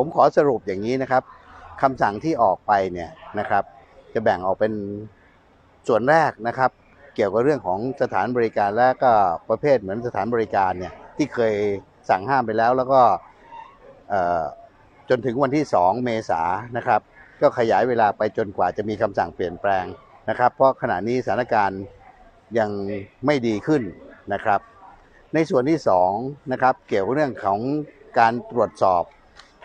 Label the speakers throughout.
Speaker 1: ผมขอสรุปอย่างนี้นะครับคำสั่งที่ออกไปเนี่ยนะครับ จะแบ่งออกเป็นส่วนแรกนะครับ เกี่ยวกับเรื่องของสถานบริการและก็ประเภทเหมือนสถานบริการเนี่ยที่เคยสั่งห้ามไปแล้ว แล้วก็จนถึงวันที่ 2 เมษายนนะครับ ก็ขยายเวลาไปจนกว่าจะมีคำสั่งเปลี่ยนแปลงนะครับ เพราะขณะนี้สถานการณ์ยังไม่ดีขึ้นนะครับ ในส่วนที่2นะครับเกี่ยวกับเรื่องของการตรวจสอบ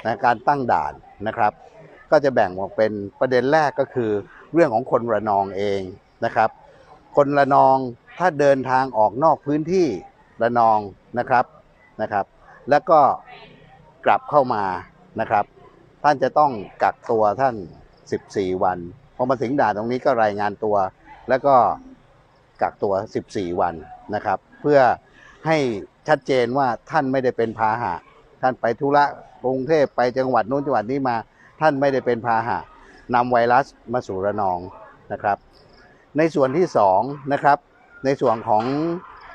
Speaker 1: นะการตั้งด่านนะครับ ก็จะแบ่งออกเป็นประเด็นแรกก็คือ เรื่องของคนระนองเองนะครับ คนระนองถ้าเดินทางออกนอกพื้นที่ระนองนะครับนะครับ แล้วก็กลับเข้ามานะครับ ท่านจะต้องกักตัวท่าน 14 วันพอมาถึงด่านตรงนี้ก็รายงานตัว แล้วก็กักตัว 14 วันนะครับ เพื่อให้ชัดเจนว่าท่านไม่ได้เป็นพาหะ ท่านไปธุระกรุงเทพไปจังหวัดนู้นจังหวัดนี้มา ท่านไม่ได้เป็นพาหะนำไวรัสมาสู่ระนองนะครับ ในส่วนที่2นะครับ ในส่วนของ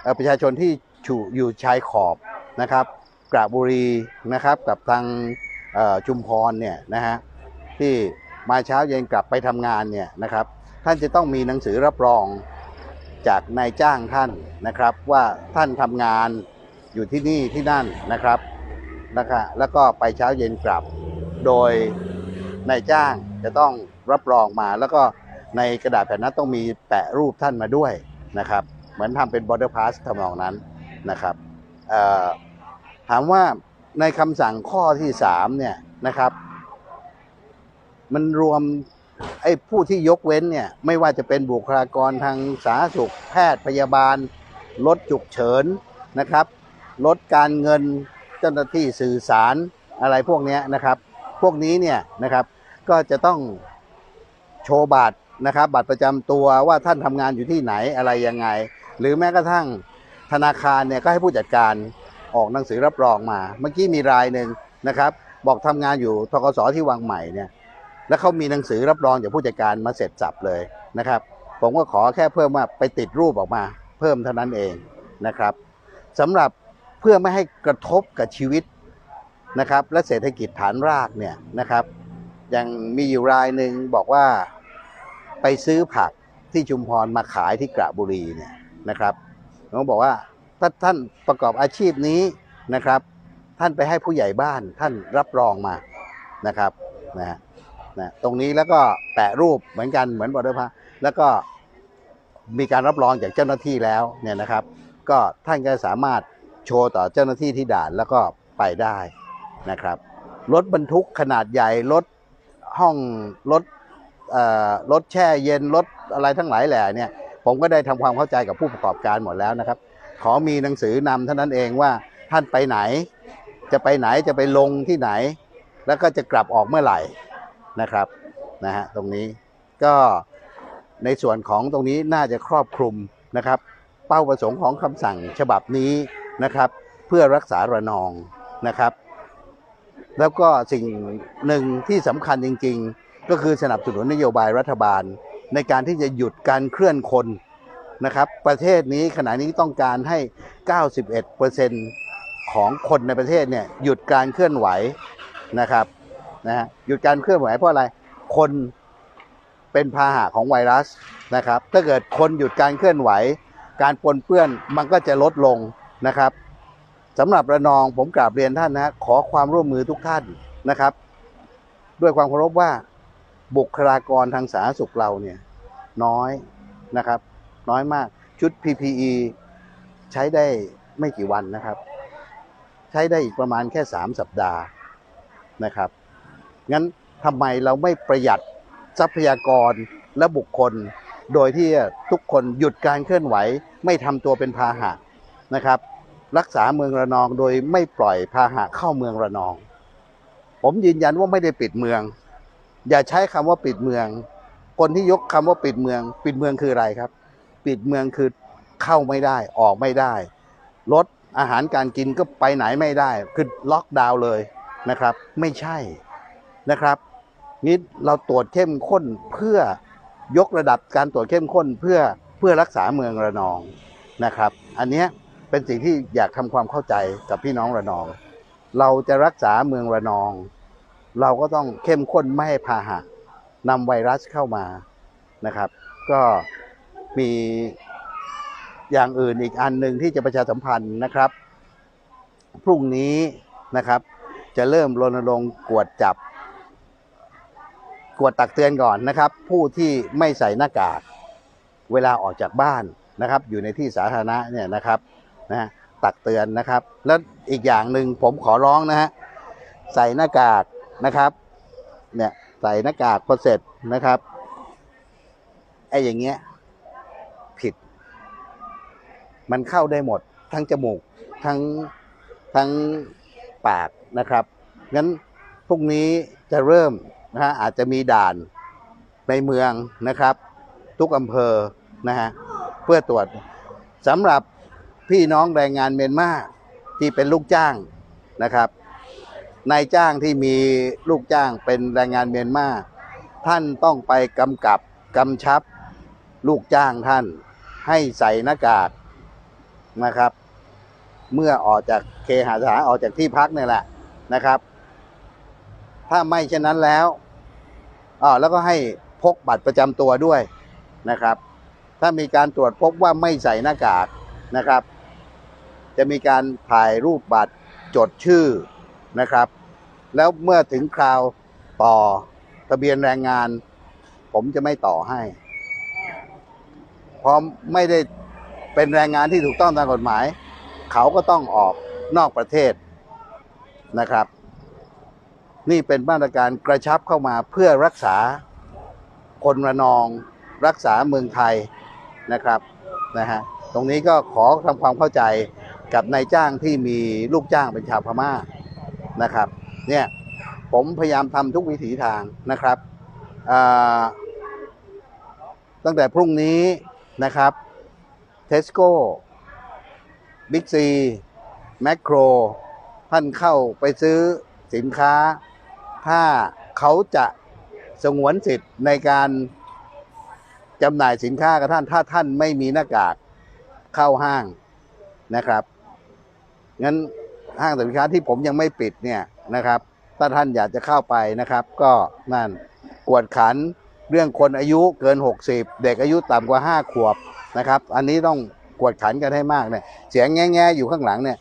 Speaker 1: อประชาชนที่ชอยู่ชายขอบนะครับกระบุรีนะครับกับทางชุมพรเนี่ยนะฮะที่มาเช้าเย็นกลับไปทำงานเนี่ยนะครับ ท่านจะต้องมีหนังสือรับรองจากนายจ้างท่านนะครับ ว่าท่านทำงานอยู่ที่นี่ที่นั่นนะครับ นะครับแล้วก็ไปเช้าเย็นกลับ โดยนายจ้างจะต้องรับรองมาแล้วก็ในกระดาษแผ่นนั้นต้องมีแปะรูปท่านมาด้วยนะครับ เหมือนทำเป็น border pass ทำนองนั้นนะครับถามว่าในคำสั่งข้อที่3เนี่ยนะครับ มันรวมไอ้ผู้ที่ยกเว้นเนี่ยไม่ว่าจะเป็นบุคลากรทางสาธารณสุขแพทย์พยาบาลรถฉุกเฉินนะครับ ลดการเงิน เจ้าหน้าที่สื่อสารอะไรพวกนี้นะครับ พวกนี้เนี่ยนะครับก็จะต้องโชว์บัตรนะครับ บัตรประจำตัวว่าท่านทำงานอยู่ที่ไหนอะไรยังไง หรือแม้กระทั่งธนาคารเนี่ยก็ให้ผู้จัดการออกหนังสือรับรองมา เมื่อกี้มีรายหนึ่งนะครับ บอกทำงานอยู่ทกสที่วังใหม่เนี่ยแล้วเขามีหนังสือรับรองจากผู้จัดการมาเสร็จสับเลยนะครับ ผมก็ขอแค่เพิ่มว่าไปติดรูปออกมา เพิ่มเท่านั้นเองนะครับสำหรับ เพื่อไม่ให้กระทบกับชีวิตนะครับ และเศรษฐกิจฐานรากเนี่ยนะครับยังมีอยู่รายหนึ่งบอกว่าไปซื้อผักที่ชุมพรมาขายที่กระบุรีเนี่ยนะครับเขาบอกว่าถ้าท่านประกอบอาชีพนี้นะครับ ท่านไปให้ผู้ใหญ่บ้านท่านรับรองมานะครับนะฮะนะตรงนี้แล้วก็แปะรูปเหมือนกันเหมือนบอร์เดอร์พาแล้วก็มีการรับรองจากเจ้าหน้าที่แล้วเนี่ยนะครับ ก็ท่านก็สามารถ โชว์ต่อเจ้าหน้าที่ที่ด่านแล้วก็ไปได้นะครับ รถบรรทุกขนาดใหญ่ รถห้องรถรถแช่เย็นรถอะไรทั้งหลายแหล่เนี่ยผมก็ได้ทำความเข้าใจกับผู้ประกอบการหมดแล้วนะครับ ขอมีหนังสือนำเท่านั้นเองว่าท่านไปไหน จะไปไหนจะไปลงที่ไหน แล้วก็จะกลับออกเมื่อไหร่นะครับนะฮะตรงนี้ก็ในส่วนของตรงนี้น่าจะครอบคลุมนะครับ เป้าประสงค์ของคำสั่งฉบับนี้ นะครับ เพื่อรักษาระนองนะครับ แล้วก็สิ่งหนึ่งที่สำคัญจริง ๆ ก็คือสนับสนุนนโยบายรัฐบาล ในการที่จะหยุดการเคลื่อนคนนะครับ ประเทศนี้ขณะนี้ต้องการให้ 91%ของคนในประเทศเนี่ยหยุดการเคลื่อนไหวนะครับนะฮะหยุดการเคลื่อนไหวเพราะอะไรคนเป็นพาหะของไวรัสนะครับ ถ้าเกิดคนหยุดการเคลื่อนไหว การปนเปื้อนมันก็จะลดลง นะครับสำหรับระนองผมกราบเรียนท่านนะขอความร่วมมือทุกท่านนะครับ ด้วยความเคารพว่าบุคลากรทางสาธารณสุขเราเนี่ยน้อยนะครับ น้อยมากชุด PPE ใช้ได้ไม่กี่วันนะครับ ใช้ได้อีกประมาณแค่ 3 สัปดาห์นะครับ งั้นทำไมเราไม่ประหยัดทรัพยากรและบุคคล โดยที่ทุกคนหยุดการเคลื่อนไหวไม่ทำตัวเป็นพาหะ นะครับ รักษาเมืองระนองโดยไม่ปล่อยพาหะเข้าเมืองระนอง ผมยืนยันว่าไม่ได้ปิดเมือง อย่าใช้คำว่าปิดเมือง คนที่ยกคำว่าปิดเมือง ปิดเมืองคืออะไรครับ ปิดเมืองคือเข้าไม่ได้ออกไม่ได้รถอาหารการกินก็ไปไหนไม่ได้ คือล็อกดาวน์เลยนะครับ ไม่ใช่นะครับนี่เราตรวจเข้มข้นเพื่อยกระดับการตรวจเข้มข้นเพื่อเพื่อรักษาเมืองระนองนะครับ อันเนี้ย เป็นสิ่งที่อยากทำความเข้าใจกับพี่น้องระนอง เราจะรักษาเมืองระนอง เราก็ต้องเข้มข้นไม่ให้พาหะนำไวรัสเข้ามานะครับ ก็มีอย่างอื่นอีกอันหนึ่งที่จะประชาสัมพันธ์นะครับ พรุ่งนี้นะครับ จะเริ่มรณรงค์กวดจับ กวดตักเตือนก่อนนะครับ ผู้ที่ไม่ใส่หน้ากากเวลาออกจากบ้านนะครับ อยู่ในที่สาธารณะเนี่ยนะครับ นะตักเตือนนะครับ แล้วอีกอย่างหนึ่งผมขอร้องนะฮะใส่หน้ากากนะครับเนี่ยใส่หน้ากากพอเสร็จนะครับไอ้อย่างเงี้ยผิด มันเข้าได้หมด ทั้งจมูกทั้งทั้งปากนะครับงั้นพรุ่งนี้จะเริ่มนะฮะอาจจะมีด่านในเมืองนะครับ ทุกอำเภอนะฮะเพื่อตรวจสำหรับ พี่น้องแรงงานเมียนมาที่เป็นลูกจ้างนะครับนายจ้างที่มีลูกจ้างเป็นแรงงานเมียนมาท่านต้องไปกำกับกำชับลูกจ้างท่าน ให้ใส่หน้ากากนะครับ เมื่อออกจากเคหสถานออกจากที่พักเนี่ยแหละนะครับ ถ้าไม่เช่นนั้นแล้วอ๋อแล้วก็ให้พกบัตรประจำตัวด้วยนะครับ ถ้ามีการตรวจพบว่าไม่ใส่หน้ากากนะครับ จะมีการถ่ายรูปบัตรจดชื่อนะครับ แล้วเมื่อถึงคราวต่อทะเบียนแรงงาน ผมจะไม่ต่อให้เพราะไม่ได้เป็นแรงงานที่ถูกต้องตามกฎหมาย เขาก็ต้องออกนอกประเทศนะครับ นี่เป็นมาตรการกระชับเข้ามาเพื่อรักษาคนระนอง รักษาเมืองไทยนะครับนะฮะตรงนี้ก็ขอทำความเข้าใจ กับนายจ้างที่มีลูกจ้างเป็นชาวพม่านะครับ เนี่ยผมพยายามทำทุกวิถีทางนะครับตั้งแต่พรุ่งนี้นะครับเทสโก้บิ๊กซีแมคโครท่านเข้าไปซื้อสินค้า ถ้าเขาจะสงวนสิทธิ์ในการจำหน่ายสินค้ากับท่าน ถ้าท่านไม่มีหน้ากากเข้าห้างนะครับ งั้นห้างสรรพสินค้าที่ผมยังไม่ปิดเนี่ยนะครับ ถ้าท่านอยากจะเข้าไปนะครับ ก็นั่นกวดขันเรื่องคนอายุเกิน 60 เด็กอายุต่ำกว่า 5 ขวบนะครับ อันนี้ต้องกวดขันกันให้มากเนี่ยเสียงแง่ๆอยู่ข้างหลังเนี่ย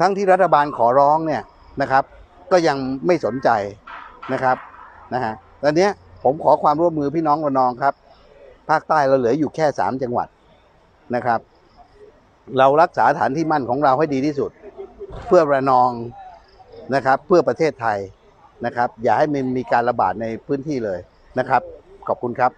Speaker 1: ทั้งที่รัฐบาลขอร้องเนี่ยนะครับ ก็ยังไม่สนใจนะครับนะฮะตอนนี้ผมขอความร่วมมือพี่น้องระนองครับ ภาคใต้เราเหลืออยู่แค่สามจังหวัดนะครับ เรารักษาฐานที่มั่นของเราให้ดีที่สุด เพื่อระนองนะครับ เพื่อประเทศไทยนะครับ อย่าให้มันมีการระบาดในพื้นที่เลยนะครับ ขอบคุณครับ